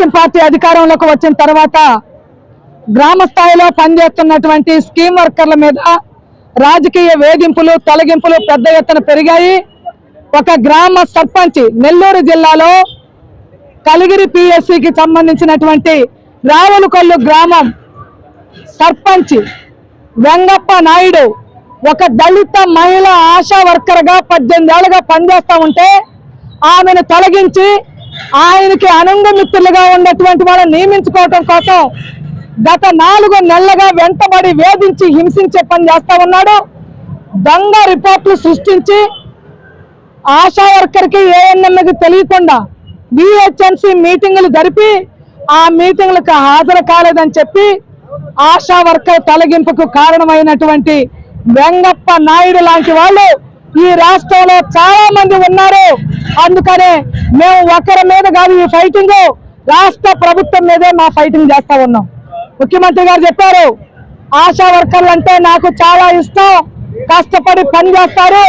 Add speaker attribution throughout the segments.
Speaker 1: Telugu Desam party అధికారంలోకి వచ్చిన తర్వాత గ్రామ స్థాయిలో పనిచేస్తున్నటువంటి స్కీమ్ వర్కర్ల మీద రాజకీయ వేధింపులు తొలగింపులు పెద్ద ఎత్తున పెరిగాయి. ఒక గ్రామ సర్పంచ్ నెల్లూరు జిల్లాలో కలిగిరి పిఎస్సికి సంబంధించినటువంటి రావులకొల్లు గ్రామం సర్పంచ్ వెంగప్ప నాయుడు ఒక దళిత మహిళ ఆశా వర్కర్గా పద్దెనిమిది ఏళ్ళుగా పనిచేస్తా ఉంటే ఆమెను తొలగించి ఆయనకి అనంగ మిత్రులుగా ఉన్నటువంటి వాళ్ళని నియమించుకోవటం కోసం గత నాలుగు నెలలుగా వెంటబడి వేధించి హింసించే పని చేస్తా ఉన్నాడు. దొంగ రిపోర్ట్లు సృష్టించి ఆశా వర్కర్కి ఏఎన్ఎంకి తెలియకుండా విహెచ్ఎంసి మీటింగులు జరిపి ఆ మీటింగులకు హాజరు కాలేదని చెప్పి ఆశా వర్కర్ తొలగింపుకు కారణమైనటువంటి వెంగప్ప నాయుడు లాంటి వాళ్ళు ఈ రాష్ట్రంలో చాలా మంది ఉన్నారు. అందుకనే మేము ఒకరి మీద కాదు ఈ ఫైటింగ్ రాష్ట్ర ప్రభుత్వం మీదే మా ఫైటింగ్ చేస్తా ఉన్నాం. ముఖ్యమంత్రి గారు చెప్పారు ఆశా వర్కర్లు అంటే నాకు చాలా ఇష్టం. కష్టపడి పని చేస్తారు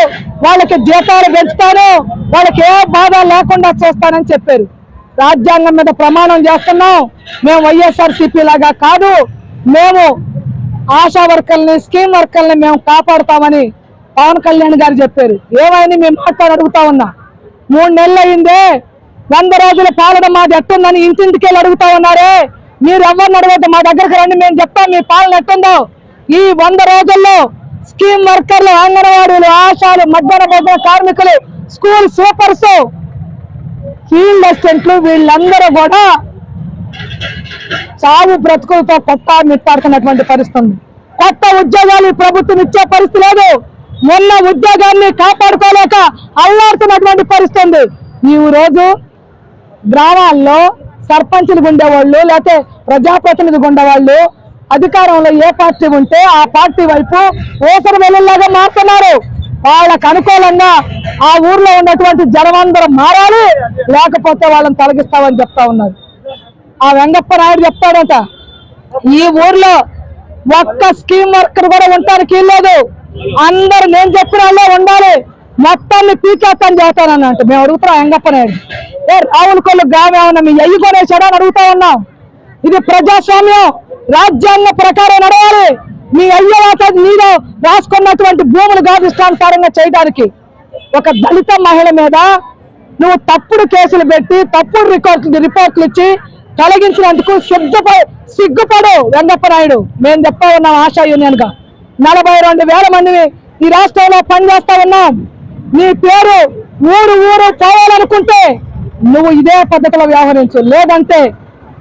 Speaker 1: వాళ్ళకి జీతాలు పెంచుతాను వాళ్ళకి ఏ బాధ లేకుండా చేస్తానని చెప్పారు. రాజ్యాంగం మీద ప్రమాణం చేస్తున్నాం. మేము వైఎస్ఆర్సీపీ లాగా కాదు మేము ఆశా వర్కర్ని స్కీమ్ వర్కర్ని మేము కాపాడుతామని పవన్ కళ్యాణ్ గారు చెప్పారు. ఏమైంది? మేము మాట్లాడి అడుగుతా ఉన్నా. మూడు నెలలు అయిందే. వంద రోజుల పాలన మాది ఎట్టుందని ఇంటింటికి వెళ్ళి అడుగుతా ఉన్నారే. మీరు ఎవరిని అడగద్దు? మా దగ్గరకు రండి మేము చెప్తాం మీ పాలన ఎట్టుందో. ఈ వంద రోజుల్లో స్కీమ్ వర్కర్లు అంగన్వాడీలు ఆశాలు మధ్యాహ్న భోజన కార్మికులు స్కూల్ సూపర్స్ ఫీల్డ్ అసిస్టెంట్లు వీళ్ళందరూ కూడా చావు బ్రతుకులతో కొత్త మిట్టాడుతున్నటువంటి పరిస్థితి ఉంది. కొత్త ఉద్యోగాలు ప్రభుత్వం ఇచ్చే పరిస్థితి లేదు. మొన్న ఉద్యోగాన్ని కాపాడుకోలేక అల్లాడుతున్నటువంటి పరిస్థితి ఈ రోజు గ్రామాల్లో సర్పంచులు ఉండేవాళ్ళు లేకపోతే ప్రజాప్రతినిధులు ఉండేవాళ్ళు అధికారంలో ఏ పార్టీ ఉంటే ఆ పార్టీ వైపు ఓసరు వెళ్ళేలాగా మారుతున్నారు. వాళ్ళకు అనుకూలంగా ఆ ఊర్లో ఉన్నటువంటి జనమందరం మారాలి లేకపోతే వాళ్ళని తొలగిస్తామని చెప్తా ఉన్నారు. ఆ వెంగప్ప నాయుడు చెప్తాడట ఈ ఊర్లో ఒక్క స్కీమ్ వర్కర్ కూడా ఉండటానికి లేదు అందరు నేను చెప్పిన వాళ్ళే ఉండాలి. మొత్తాన్ని పీకేస్తాను చేస్తానన్నట్టు మేము అడుగుతున్నాం వెంగప్ప నాయుడు. ఏ రావుల కొల్లు గామె మీ అయ్యి కొనేసాడా అని అడుగుతా ఉన్నాం. ఇది ప్రజాస్వామ్యం. రాజ్యాంగ ప్రకారం నడవాలి. మీ అయ్య మీరు రాసుకున్నటువంటి భూములు కాదు ఇష్టానుసారంగా చేయడానికి ఒక దళిత మహిళ మీద నువ్వు తప్పుడు కేసులు పెట్టి తప్పుడు రికార్డు రిపోర్ట్లు ఇచ్చి తొలగించినందుకు సిగ్గుప సిగ్గుపడు వెంగప్ప నాయుడు. మేము చెప్తా ఉన్నాం ఆశా యూనియన్గా నలభై రెండు వేల మందిని ఈ రాష్ట్రంలో పనిచేస్తా ఉన్నాం. నీ పేరు ఊరు ఊరు పోవాలనుకుంటే నువ్వు ఇదే పద్ధతిలో వ్యవహరించు. లేదంటే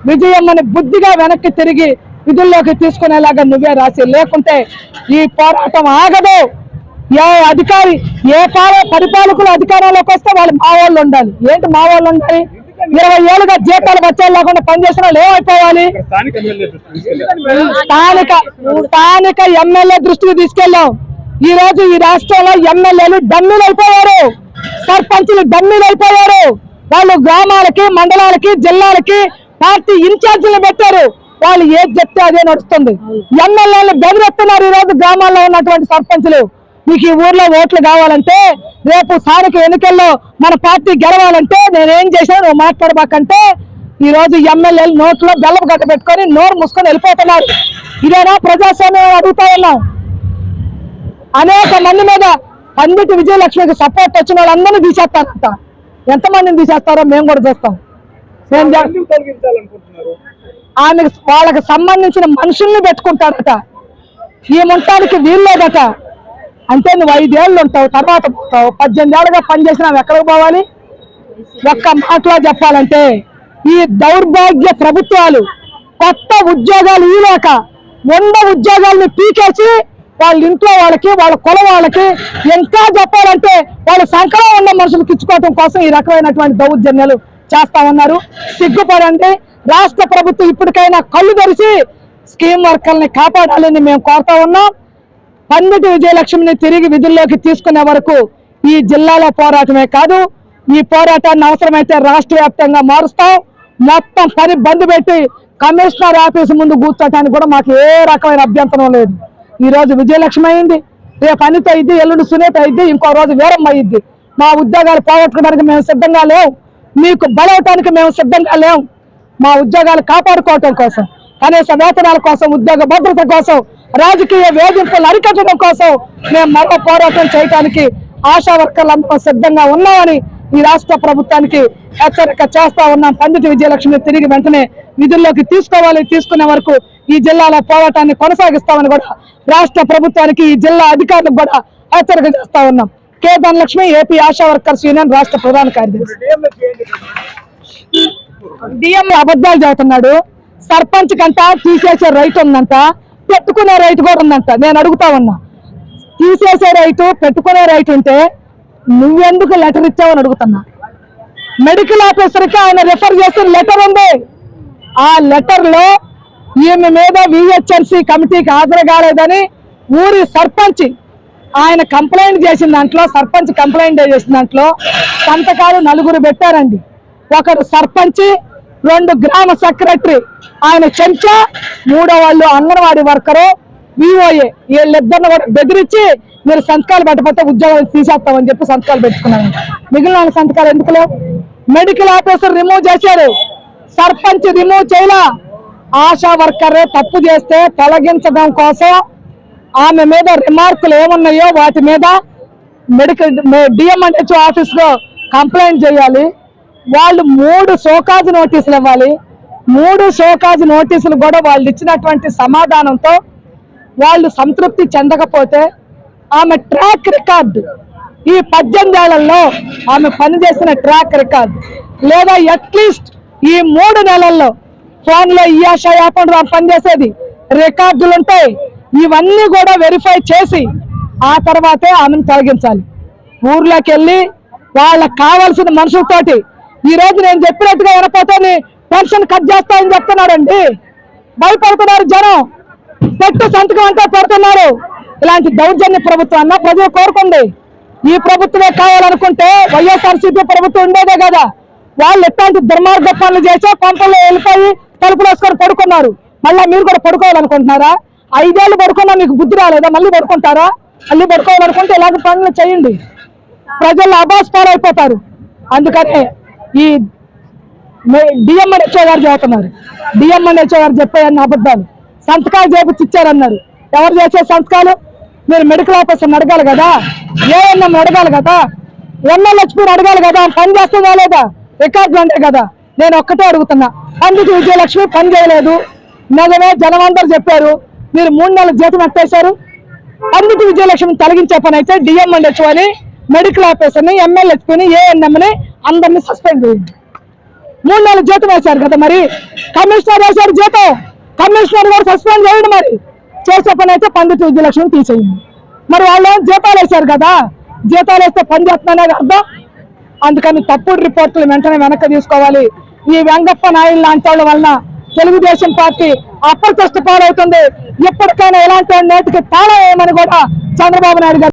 Speaker 1: విజయమ్మని బుద్ధిగా వెనక్కి తిరిగి విధుల్లోకి తీసుకునేలాగా నువ్వే రాసి లేకుంటే ఈ పోరాటం ఆగదు. ఏ అధికారి ఏ పాల పరిపాలకులు అధికారంలోకి వస్తే వాళ్ళు మా వాళ్ళు ఉండాలి. ఏంటి మా వాళ్ళు ఉండాలి? ఇరవై ఏళ్ళుగా జీతాలు బచ్చాలు లేకుండా పనిచేసిన వాళ్ళు ఏమైపోవాలి?
Speaker 2: స్థానిక
Speaker 1: స్థానిక ఎమ్మెల్యే దృష్టికి తీసుకెళ్ళాం. ఈ రోజు ఈ రాష్ట్రంలో ఎమ్మెల్యేలు డమ్మీలు అయిపోయారు. సర్పంచులు డమ్మీలు అయిపోయారు. వాళ్ళు గ్రామాలకి మండలాలకి జిల్లాలకి పార్టీ ఇన్ఛార్జీలు పెట్టారు. వాళ్ళు ఏది చెప్తే అదే నడుస్తుంది. ఎమ్మెల్యేలు బెదిరిస్తున్నారు ఈ రోజు గ్రామాల్లో ఉన్నటువంటి సర్పంచులు. మీకు ఈ ఊర్లో ఓట్లు కావాలంటే రేపు స్థానిక ఎన్నికల్లో మన పార్టీ గెలవాలంటే నేనేం చేశాను నువ్వు మాట్లాడబాకంటే ఈ రోజు ఎమ్మెల్యేలు నోట్లో బెల్లం గడ్డ పెట్టుకొని నోరు మూసుకొని వెళ్ళిపోతున్నారు. ఇదేనా ప్రజాస్వామ్యం అడుగుతా ఉన్నాం. అనేక మంది మీద పండిట్ విజయలక్ష్మికి సపోర్ట్ వచ్చిన వాళ్ళందరినీ తీసేస్తారంట. ఎంతమందిని తీసేస్తారో మేము కూడా చూస్తాం. మేము జ-
Speaker 2: ఎందుకు తొలగించాలనుకుంటున్నారు?
Speaker 1: ఆమె వాళ్ళకి సంబంధించిన మనుషుల్ని పెట్టుకుంటారట. ఈ మొత్తానికి వీల్లేదట. అంటే నువ్వు ఐదేళ్ళు ఉంటావు తర్వాత పోతావు పద్దెనిమిది ఏళ్ళుగా పనిచేసినావు ఎక్కడికి పోవాలి? ఒక్క మాటలో చెప్పాలంటే ఈ దౌర్భాగ్య ప్రభుత్వాలు కొత్త ఉద్యోగాలు ఇవ్వలేక వంద ఉద్యోగాలను పీకేసి వాళ్ళ ఇంట్లో వాళ్ళకి వాళ్ళ కుల వాళ్ళకి ఇంకా చెప్పాలంటే వాళ్ళ సంకలం ఉన్న మనుషులకు ఇచ్చుకోవటం కోసం ఈ రకమైనటువంటి దౌర్జన్యాలు చేస్తా ఉన్నారు. సిగ్గుపడండి. రాష్ట్ర ప్రభుత్వం ఇప్పటికైనా కళ్ళు తెరిచి స్కీమ్ వర్కర్ని కాపాడాలని మేము కోరుతా ఉన్నాం. పండిట్ విజయలక్ష్మిని తిరిగి విధుల్లోకి తీసుకునే వరకు ఈ జిల్లాలో పోరాటమే కాదు ఈ పోరాటాన్ని అవసరమైతే రాష్ట్ర వ్యాప్తంగా మారుస్తాం. మొత్తం పని బంద్ పెట్టి కమిషనర్ ఆఫీస్ ముందు కూర్చోటానికి కూడా మాకు ఏ రకమైన అభ్యంతరం లేదు. ఈ రోజు విజయలక్ష్మి అయింది రేపు అనిత అయింది ఎల్లుండి సునీత అయింది ఇంకో రోజు వీరమ్మ అయింది. మా ఉద్యోగాలు పోగొట్టుకోవడానికి మేము సిద్ధంగా లేవు మీకు బలవటానికి మేము సిద్ధంగా లేవు మా ఉద్యోగాలు కాపాడుకోవటం కోసం కనీస వేతనాల కోసం ఉద్యోగ భద్రత కోసం రాజకీయ వేధింపులు అరికట్టడం కోసం మేము మరో పోరాటం చేయడానికి ఆశా వర్కర్లంతా సిద్ధంగా ఉన్నామని ఈ రాష్ట్ర ప్రభుత్వానికి హెచ్చరిక చేస్తా ఉన్నాం. పండిత విజయలక్ష్మి తిరిగి వెంటనే విధుల్లోకి తీసుకోవాలి. తీసుకునే వరకు ఈ జిల్లాలో పోరాటాన్ని కొనసాగిస్తామని కూడా రాష్ట్ర ప్రభుత్వానికి ఈ జిల్లా అధికారులకు కూడా హెచ్చరిక చేస్తా ఉన్నాం. K Dhanalakshmi AP Asha workers union రాష్ట్ర ప్రధాన కార్యదర్శి.
Speaker 2: డిఎంలో
Speaker 1: డిఎం అబద్ధాలు చెబుతున్నాడు. సర్పంచ్ కంట తీసేసే రైట్ ఉందంట. పెట్టుకునే రైట్ కూడా ఉందంట. నేను అడుగుతా ఉన్నా. తీసేసే రైటు పెట్టుకునే రైట్ ఉంటే నువ్వెందుకు లెటర్ ఇచ్చావని అడుగుతున్నా. మెడికల్ ఆఫీసర్కి ఆయన రిఫర్ చేసిన లెటర్ ఉంది. ఆ లెటర్లో ఈమె మీద విహెచ్ఎంసి కమిటీకి హాజరు కాలేదని ఊరి సర్పంచ్ ఆయన కంప్లైంట్ చేసిన దాంట్లో సర్పంచ్ కంప్లైంట్ చేసిన దాంట్లో సంతకాలు నలుగురు పెట్టారండి. ఒకరు సర్పంచ్ రెండు గ్రామ సెక్రటరీ. ఆయన చెంచా మూడో వాళ్ళు అంగన్వాడీ వర్కరు విఓఏ వీళ్ళిద్దరిని కూడా బెదిరించి మీరు సంతకాలు పెట్టకపోతే ఉద్యోగాలు తీసేస్తామని చెప్పి సంతకాలు పెట్టుకున్నాను. మిగిలిన వాళ్ళ సంతకాలు ఎందుకు లేవు? మెడికల్ ఆఫీసర్ రిమూవ్ చేశారు. సర్పంచ్ రిమూవ్ చేయలా. ఆశా వర్కర్ తప్పు చేస్తే తొలగించడం కోసం ఆమె మీద రిమార్కులు ఏమున్నాయో వాటి మీద మెడికల్ డిఎంఎన్హెచ్ ఆఫీస్లో కంప్లైంట్ చేయాలి. వాళ్ళు మూడు షోకాజ్ నోటీసులు ఇవ్వాలి. మూడు షోకాజ్ నోటీసులు కూడా వాళ్ళు ఇచ్చినటువంటి సమాధానంతో వాళ్ళు సంతృప్తి చెందకపోతే ఆమె ట్రాక్ రికార్డు ఈ పద్దెనిమిది ఏళ్ళలో ఆమె పనిచేసిన ట్రాక్ రికార్డు. లేదా అట్లీస్ట్ ఈ మూడు నెలల్లో ఫోన్లో ఈ ఆశ యాపండి ఆమె పనిచేసేది రికార్డులు ఉంటాయి. ఇవన్నీ కూడా వెరిఫై చేసి ఆ తర్వాతే ఆమెను తొలగించాలి. ఊర్లోకి వెళ్ళి వాళ్ళకి కావాల్సిన మనుషులతోటి ఈ రోజు నేను చెప్పినట్టుగా వినపోతే పెన్షన్ కట్ చేస్తామని చెప్తున్నాడండి. భయపడుతున్నారు జనం. పెట్టు సంతకం అంతా పెడుతున్నారు. ఇలాంటి దౌర్జన్య ప్రభుత్వాన్న ప్రజలు కోరుకోండి. ఈ ప్రభుత్వమే కావాలనుకుంటే వైఎస్ఆర్సీపీ ప్రభుత్వం ఉండేదే కదా. వాళ్ళు ఎట్లాంటి దుర్మార్గ పనులు చేసే పంపల్లో వెళ్ళిపోయి తలుపులు వేసుకొని పడుకున్నారు. మళ్ళీ మీరు కూడా పడుకోవాలనుకుంటున్నారా? ఐదేళ్ళు పడుకున్నా మీకు బుద్ధి రాలేదా? మళ్ళీ పడుకుంటారా? మళ్ళీ పడుకోవాలనుకుంటే ఇలాంటి పనులు చేయండి. ప్రజలు అబాస్ పాలైపోతారు. అందుకనే ఈ డిఎంఎన్హెచ్ఓ గారు చెబుతున్నారు. డిఎంఎన్హెచ్ఓ గారు చెప్పాయన్న అబద్ధాలు. సంతకాలు చేపించి ఇచ్చారన్నారు. ఎవరు చేసే సంతకాలు? మీరు మెడికల్ ఆఫీసర్ని అడగాలి కదా? ఏఎన్ఎం అడగాలి కదా? ఎమ్మెల్యేని అడగాలి కదా? పని చేస్తుందా లేదా? రికార్డులు ఉంటాయి కదా. నేను ఒక్కటే అడుగుతున్నా. అందుకు విజయలక్ష్మి పని చేయలేదు. నిజమే జనం చెప్పారు. మీరు మూడు నెలల జీతం ఎట్టేశారు అందుకు విజయలక్ష్మి తొలగించే పని అయితే డిఎంఎన్హెచ్ఓ అని మెడికల్ ఆఫీసర్ని ఎమ్మెల్యేని ఏఎన్ఎంని అందరినీ సస్పెండ్ చేయండి. మూడు నెలలు జీతం వేశారు కదా మరి? కమిషనర్ వేశారు జీతం. కమిషనర్ కూడా సస్పెండ్ చేయండి మరి. చేసే పని అయితే పండితు ఐదు లక్షలు తీసేయండి. మరి వాళ్ళు జీతాలు వేశారు కదా? జీతాలు వేస్తే పని చేస్తున్నానే అర్థం? అందుకని తప్పుడు రిపోర్టులు వెంటనే వెనక్కి తీసుకోవాలి. ఈ వెంగప్ప నాయుడు లాంటి వాళ్ళ వలన తెలుగుదేశం పార్టీ అప్రతిష్ట పాలవుతుంది. ఎప్పటికైనా ఇలాంటి నేటికి తాళం వేయమని కూడా చంద్రబాబు నాయుడు గారు